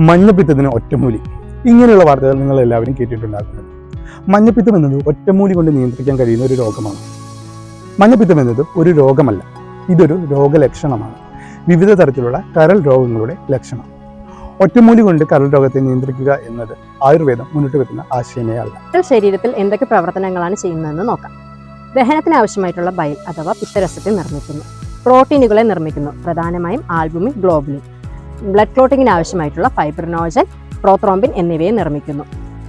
മഞ്ഞപ്പിത്തത്തിന് ഒറ്റമൂലി. ഇങ്ങനെയുള്ള വാർത്തകൾ നിങ്ങൾ എല്ലാവരും കേട്ടിട്ടുണ്ടാകുന്നത്. മഞ്ഞപ്പിത്തം എന്നത് ഒറ്റമൂലി കൊണ്ട് നിയന്ത്രിക്കാൻ കഴിയുന്ന ഒരു രോഗമാണ്. മഞ്ഞപ്പിത്തം എന്നത് ഒരു രോഗമല്ല ഇതൊരു രോഗലക്ഷണമാണ്. വിവിധ തരത്തിലുള്ള കരൾ രോഗങ്ങളുടെ ലക്ഷണം. ഒറ്റമൂലി കൊണ്ട് കരൾ രോഗത്തെ നിയന്ത്രിക്കുക എന്നത് ആയുർവേദം മുന്നോട്ട് വെക്കുന്ന ആശയമേ അല്ല. ശരീരത്തിൽ എന്തൊക്കെ പ്രവർത്തനങ്ങളാണ് ചെയ്യുന്നതെന്ന് നോക്കാം. ദഹനത്തിന് ആവശ്യമായിട്ടുള്ള ബൈൽ അഥവാ പിത്തരസത്തെ നിർമ്മിക്കുന്നു. പ്രോട്ടീനുകളെ നിർമ്മിക്കുന്നു. പ്രധാനമായും ആൽബുമിൻ ഗ്ലോബുലിൻ ബ്ലഡ് ക്ലോട്ടിങ്ങിന് ആവശ്യമായിട്ടുള്ള ഫൈബ്രിനോജൻ പ്രോത്രോംബിൻ എന്നിവയെ നിർമ്മിക്കുന്നു.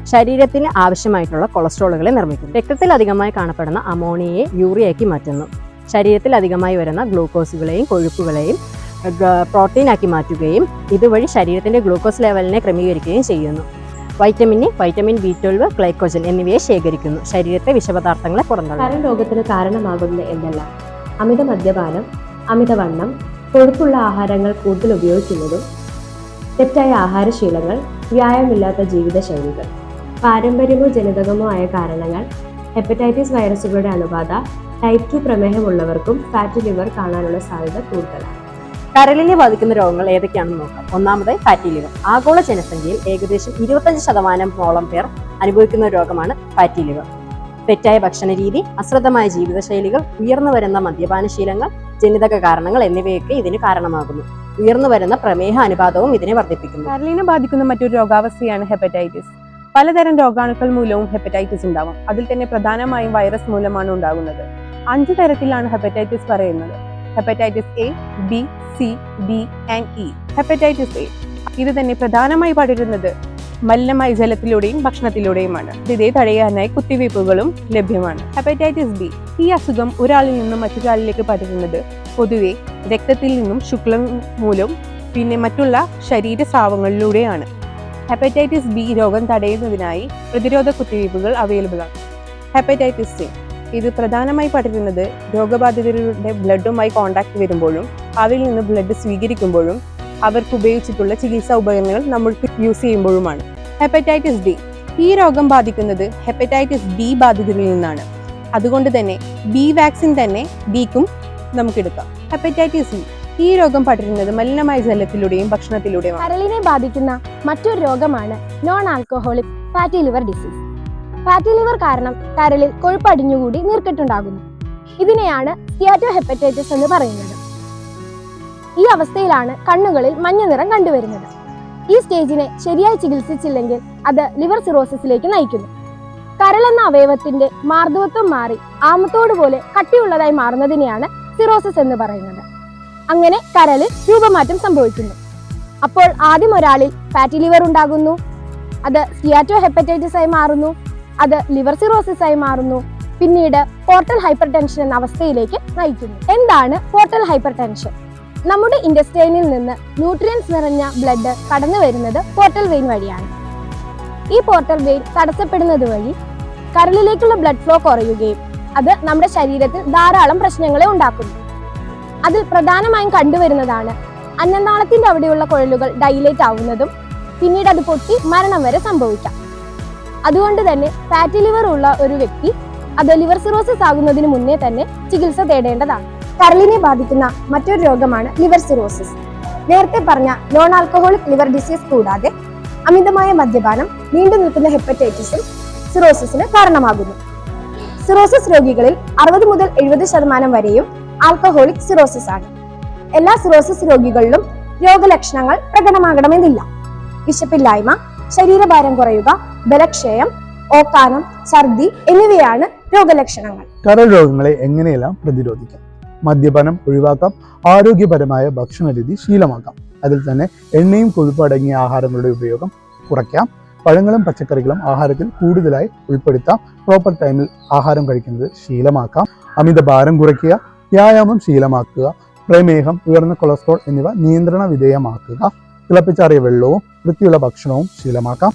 ശരീരത്തിന് ആവശ്യമായിട്ടുള്ള കൊളസ്ട്രോളുകളെ നിർമ്മിക്കുന്നു. രക്തത്തിൽ അധികമായി കാണപ്പെടുന്ന അമോണിയയെ യൂറിയയാക്കി മാറ്റുന്നു. ശരീരത്തിൽ അധികമായി വരുന്ന ഗ്ലൂക്കോസുകളെയും കൊഴുപ്പുകളെയും പ്രോട്ടീനാക്കി മാറ്റുകയും ഇതുവഴി ശരീരത്തിന്റെ ഗ്ലൂക്കോസ് ലെവലിനെ ക്രമീകരിക്കുകയും ചെയ്യുന്നു. Vitamin vitamin B twelve glycogen എന്നിവയെ ശേഖരിക്കുന്നു. ശരീരത്തെ വിഷപദാർത്ഥങ്ങളെ പുറന്തള്ളുന്നു. രോഗത്തിന് കാരണമാകുന്ന എന്തെല്ലാം അമിത മദ്യപാനം അമിതവണ്ണം കൊഴുപ്പുള്ള ആഹാരങ്ങൾ കൂടുതൽ ഉപയോഗിക്കുന്നതും തെറ്റായ ആഹാരശീലങ്ങൾ വ്യായാമില്ലാത്ത ജീവിതശൈലികൾ പാരമ്പര്യമോ ജനിതകമോ ആയ കാരണങ്ങൾ ഹെപ്പറ്റൈറ്റിസ് വൈറസുകളുടെ അണുബാധ ടൈപ്പ് ടു പ്രമേഹമുള്ളവർക്കും ഫാറ്റ് ലിവർ കാണാനുള്ള സാധ്യത കൂടുതലാണ്. കരളിനെ ബാധിക്കുന്ന രോഗങ്ങൾ ഏതൊക്കെയാണെന്ന് നോക്കാം. ഒന്നാമത് ഫാറ്റി ലിവർ. ആഗോള ജനസംഖ്യയിൽ ഏകദേശം ഇരുപത്തഞ്ച് ഓളം പേർ അനുഭവിക്കുന്ന രോഗമാണ് ഫാറ്റി ലിവർ. തെറ്റായ ഭക്ഷണ രീതി അശ്രദ്ധമായ ജീവിതശൈലികൾ ഉയർന്നു വരുന്ന മദ്യപാനശീലങ്ങൾ ജനിതക കാരണങ്ങൾ എന്നിവയൊക്കെ ഇതിന് കാരണമാകുന്നു. ഉയർന്നു വരുന്ന പ്രമേഹ അനുപാതവും ഇതിനെ വർദ്ധിപ്പിക്കുന്നു. കരളിനെ ബാധിക്കുന്ന മറ്റൊരു രോഗാവസ്ഥയാണ് ഹെപ്പറ്റൈറ്റിസ്. പലതരം രോഗാണുക്കൾ മൂലവും ഹെപ്പറ്റൈറ്റിസ് ഉണ്ടാവാം. അതിൽ തന്നെ പ്രധാനമായും വൈറസ് മൂലമാണ് ഉണ്ടാകുന്നത്. അഞ്ച് തരത്തിലാണ് ഹെപ്പറ്റൈറ്റിസ് പറയുന്നത്. Hepatitis A B C D and E. Hepatitis A. ഇത് തന്നെ പ്രധാനമായി പടരുന്നത് മലിനമായ ജലത്തിലൂടെയും ഭക്ഷണത്തിലൂടെയുമാണ്. ഇതേ തടയാനായി കുത്തിവയ്പ്പുകളും ലഭ്യമാണ്. Hepatitis B. ഈ അസുഖം ഒരാളിൽ നിന്നും മറ്റൊരാളിലേക്ക് പടരുന്നത് പൊതുവെ രക്തത്തിൽ നിന്നും ശുക്ലം മൂലം പിന്നെ മറ്റുള്ള ശരീര സ്രാവങ്ങളിലൂടെയാണ്. ഹെപ്പറ്റൈറ്റിസ് ബി രോഗം തടയുന്നതിനായി പ്രതിരോധ കുത്തിവയ്പ്പുകൾ അവൈലബിൾ ആണ്. Hepatitis C. ഇത് പ്രധാനമായി പടരുന്നത് രോഗബാധിതരുടെ ബ്ലഡുമായി കോണ്ടാക്ട് വരുമ്പോഴും അവയിൽ നിന്ന് ബ്ലഡ് സ്വീകരിക്കുമ്പോഴും അവർക്ക് ഉപയോഗിച്ചിട്ടുള്ള ചികിത്സാ ഉപകരണങ്ങൾ നമ്മൾ യൂസ് ചെയ്യുമ്പോഴുമാണ്. ഹെപ്പറ്റൈറ്റിസ് ഡി ഈ രോഗം ബാധിക്കുന്നത് ഹെപ്പറ്റൈറ്റിസ് ബി ബാധിതരിൽ നിന്നാണ്. അതുകൊണ്ട് തന്നെ ബി വാക്സിൻ തന്നെ ഡിക്കും നമുക്കെടുക്കാം ഹെപ്പറ്റൈറ്റിസ് ഇ ഈ രോഗം പടരുന്നത് മലിനമായ ജലത്തിലൂടെയും ഭക്ഷണത്തിലൂടെയും കരളിനെ ബാധിക്കുന്ന മറ്റൊരു രോഗമാണ് non alcoholic fatty liver disease fatty liver കാരണം കരളിൽ കൊഴുപ്പ് അടിഞ്ഞുകൂടി നീർക്കെട്ടുണ്ടാകുന്നു. ഇതിനെയാണ് സിയാറ്റോ ഹെപ്പറ്റൈറ്റിസ് എന്ന് പറയുന്നത്. ഈ അവസ്ഥയിലാണ് കണ്ണുകളിൽ മഞ്ഞ നിറം കണ്ടുവരുന്നത്. ഈ സ്റ്റേജിനെ ശരിയായി ചികിത്സിച്ചില്ലെങ്കിൽ അത് ലിവർ സിറോസിസിലേക്ക് നയിക്കുന്നു. കരൾ എന്ന അവയവത്തിന്റെ മാർദ്ദവത്വം മാറി ആമത്തോട് പോലെ കട്ടിയുള്ളതായി മാറുന്നതിനെയാണ് സിറോസിസ് എന്ന് പറയുന്നത്. അങ്ങനെ കരളിൽ രൂപമാറ്റം സംഭവിക്കുന്നു. അപ്പോൾ ആദ്യം ഒരാളിൽ ഫാറ്റി ലിവർ ഉണ്ടാകുന്നു. അത് സിയാറ്റോ ഹെപ്പറ്റൈറ്റിസ് ആയി മാറുന്നു. അത് ലിവർ സിറോസിസ് ആയി മാറുന്നു. പിന്നീട് പോർട്ടൽ ഹൈപ്പർ ടെൻഷൻ എന്ന അവസ്ഥയിലേക്ക് നയിക്കുന്നു. എന്താണ് പോർട്ടൽ ഹൈപ്പർ ടെൻഷൻ നമ്മുടെ ഇൻഡസ്ട്രൈനിൽ നിന്ന് ന്യൂട്രിയൻസ് നിറഞ്ഞ ബ്ലഡ് കടന്നു വരുന്നത് പോർട്ടൽ വെയിൻ വഴിയാണ്. ഈ പോർട്ടൽ വെയിൻ തടസ്സപ്പെടുന്നത് വഴി കരളിലേക്കുള്ള ബ്ലഡ് ഫ്ലോ കുറയുകയും അത് നമ്മുടെ ശരീരത്തിൽ ധാരാളം പ്രശ്നങ്ങളെ ഉണ്ടാക്കുന്നു. അതിൽ പ്രധാനമായും കണ്ടുവരുന്നതാണ് അന്നനാളത്തിന്റെ അവിടെയുള്ള കുഴലുകൾ ഡൈലേറ്റ് ആവുന്നതും പിന്നീട് അത് പൊട്ടി മരണം വരെ സംഭവിക്കാം. അതുകൊണ്ട് തന്നെ ഫാറ്റി ലിവർ ഉള്ള ഒരു വ്യക്തി അത് ലിവർ സിറോസിസ് ആകുന്നതിന് മുന്നേ തന്നെ ചികിത്സ തേടേണ്ടതാണ്. കരളിനെ ബാധിക്കുന്ന മറ്റൊരു രോഗമാണ് ലിവർ സിറോസിസ്. നേരത്തെ പറഞ്ഞ നോൺ ആൽക്കഹോളിക് ലിവർ ഡിസീസ് കൂടാതെ അമിതമായ മദ്യപാനം നീണ്ടു നിൽക്കുന്ന ഹെപ്പറ്റൈറ്റിസും സിറോസിസിന് കാരണമാകുന്നു. സിറോസിസ് രോഗികളിൽ അറുപത് മുതൽ എഴുപത് ശതമാനം വരെയും ആൽക്കഹോളിക് സിറോസിസ് ആണ്. എല്ലാ സിറോസിസ് രോഗികളിലും രോഗലക്ഷണങ്ങൾ പ്രകടമാകണമെന്നില്ല. വിശപ്പില്ലായ്മ ശരീരഭാരം കുറയുക ബലക്ഷയം ഓക്കാനം ഛർദി എന്നിവയാണ് രോഗലക്ഷണങ്ങൾ. കരൾ രോഗങ്ങളെ എങ്ങനെയെല്ലാം പ്രതിരോധിക്കാം? മദ്യപാനം ഒഴിവാക്കാം ആരോഗ്യപരമായ ഭക്ഷണരീതി ശീലമാക്കാം. അതിൽ തന്നെ എണ്ണയും കൊഴുപ്പ് അടങ്ങിയ ആഹാരങ്ങളുടെ ഉപയോഗം കുറയ്ക്കാം. പഴങ്ങളും പച്ചക്കറികളും ആഹാരത്തിൽ കൂടുതലായി ഉൾപ്പെടുത്താം. പ്രോപ്പർ ടൈമിൽ ആഹാരം കഴിക്കുന്നത് ശീലമാക്കാം. അമിത ഭാരം കുറയ്ക്കുക വ്യായാമം ശീലമാക്കുക പ്രമേഹം ഉയർന്ന കൊളസ്ട്രോൾ എന്നിവ നിയന്ത്രണ വിധേയമാക്കുക തിളപ്പിച്ചാറിയ വെള്ളവും വൃത്തിയുള്ള ഭക്ഷണവും ശീലമാക്കാം.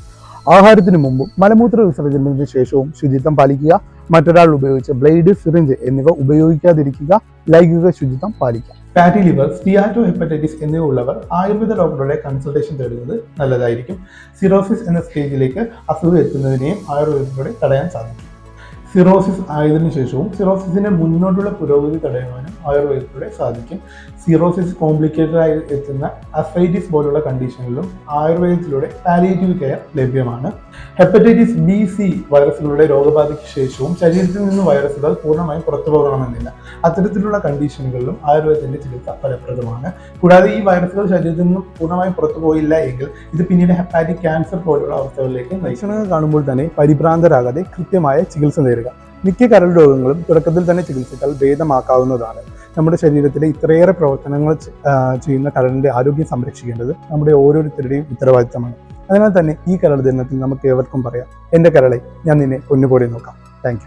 ആഹാരത്തിന് മുമ്പും മലമൂത്ര വിസർജനത്തിന് ശേഷവും ശുചിത്വം പാലിക്കുക മറ്റൊരാൾ ഉപയോഗിച്ച ബ്ലേഡ് സിറിഞ്ച് എന്നിവ ഉപയോഗിക്കാതിരിക്കുക ലൈംഗിക ശുചിത്വം പാലിക്കുക. ഫാറ്റി ലിവർ സ്റ്റിയാറ്റോ ഹെപ്പറ്റൈറ്റിസ് എന്നിവ ഉള്ളവർ ആയുർവേദ ഡോക്ടറുടെ കൺസൾട്ടേഷൻ തേടുന്നത് നല്ലതായിരിക്കും. സിറോസിസ് എന്ന സ്റ്റേജിലേക്ക് അസുഖം എത്തുന്നതിനെയും ആയുർവേദത്തിലൂടെ തടയാൻ സാധിക്കും. സിറോസിസ് ആയതിനു ശേഷവും സിറോസിസിന്റെ മുന്നോട്ടുള്ള പുരോഗതി തടയുവാനും ആയുർവേദത്തിലൂടെ സാധിക്കും. സിറോസിസ് കോംപ്ലിക്കേറ്റഡ് ആയി എത്തുന്ന അസൈറ്റിസ് പോലുള്ള കണ്ടീഷനിലും ആയുർവേദത്തിലൂടെ പാലിയേറ്റീവ് കെയർ ലഭ്യമാണ്. ഹെപ്പറ്റൈറ്റിസ് ബി സി വൈറസുകളുടെ രോഗബാധയ്ക്ക് ശേഷവും ശരീരത്തിൽ നിന്ന് വൈറസുകൾ പൂർണമായും പുറത്തു പോകണമെന്നില്ല. അത്തരത്തിലുള്ള കണ്ടീഷനുകളിലും ആയുർവേദത്തിന്റെ ചികിത്സ ഫലപ്രദമാണ്. കൂടാതെ ഈ വൈറസുകൾ ശരീരത്തിൽ നിന്നും പൂർണമായും പുറത്തു പോയില്ല എങ്കിൽ ഇത് പിന്നീട് ഹെപ്പാറ്റിക് ക്യാൻസർ പോലുള്ള അവസ്ഥകളിലേക്ക് ലക്ഷണങ്ങൾ കാണുമ്പോൾ തന്നെ പരിഭ്രാന്തരാകാതെ കൃത്യമായ ചികിത്സ നേടുക. മിക്ക കരൾ രോഗങ്ങളും തുടക്കത്തിൽ തന്നെ ചികിത്സിച്ചാൽ ഭേദമാക്കാവുന്നതാണ്. നമ്മുടെ ശരീരത്തിലെ ഇത്രയേറെ പ്രവർത്തനങ്ങൾ ചെയ്യുന്ന കരളിന്റെ ആരോഗ്യം സംരക്ഷിക്കേണ്ടത് നമ്മുടെ ഓരോരുത്തരുടെയും ഉത്തരവാദിത്തമാണ്. അതിനാൽ തന്നെ ഈ കരൾ ദിനത്തിൽ നമുക്ക് ഏവർക്കും പറയാം എന്റെ കരളെ ഞാൻ നിന്നെ പൊന്നുപോലെ നോക്കാം. താങ്ക്